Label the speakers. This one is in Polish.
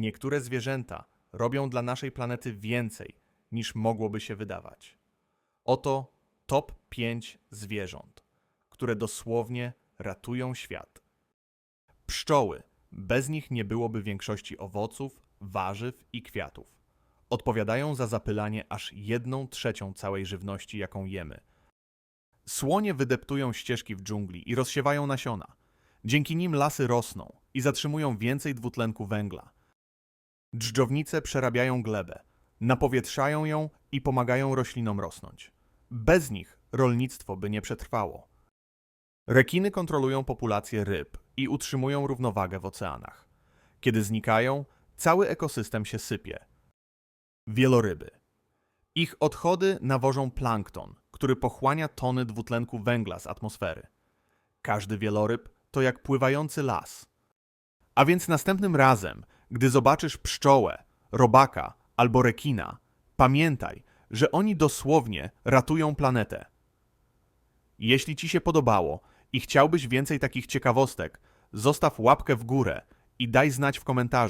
Speaker 1: Niektóre zwierzęta robią dla naszej planety więcej, niż mogłoby się wydawać. Oto top 5 zwierząt, które dosłownie ratują świat. Pszczoły. Bez nich nie byłoby większości owoców, warzyw i kwiatów. Odpowiadają za zapylanie aż jedną trzecią całej żywności, jaką jemy. Słonie wydeptują ścieżki w dżungli i rozsiewają nasiona. Dzięki nim lasy rosną i zatrzymują więcej dwutlenku węgla. Dżdżownice przerabiają glebę, napowietrzają ją i pomagają roślinom rosnąć. Bez nich rolnictwo by nie przetrwało. Rekiny kontrolują populację ryb i utrzymują równowagę w oceanach. Kiedy znikają, cały ekosystem się sypie. Wieloryby. Ich odchody nawożą plankton, który pochłania tony dwutlenku węgla z atmosfery. Każdy wieloryb to jak pływający las. A więc następnym razem, gdy zobaczysz pszczołę, robaka albo rekina, pamiętaj, że oni dosłownie ratują planetę. Jeśli Ci się podobało i chciałbyś więcej takich ciekawostek, zostaw łapkę w górę i daj znać w komentarzu.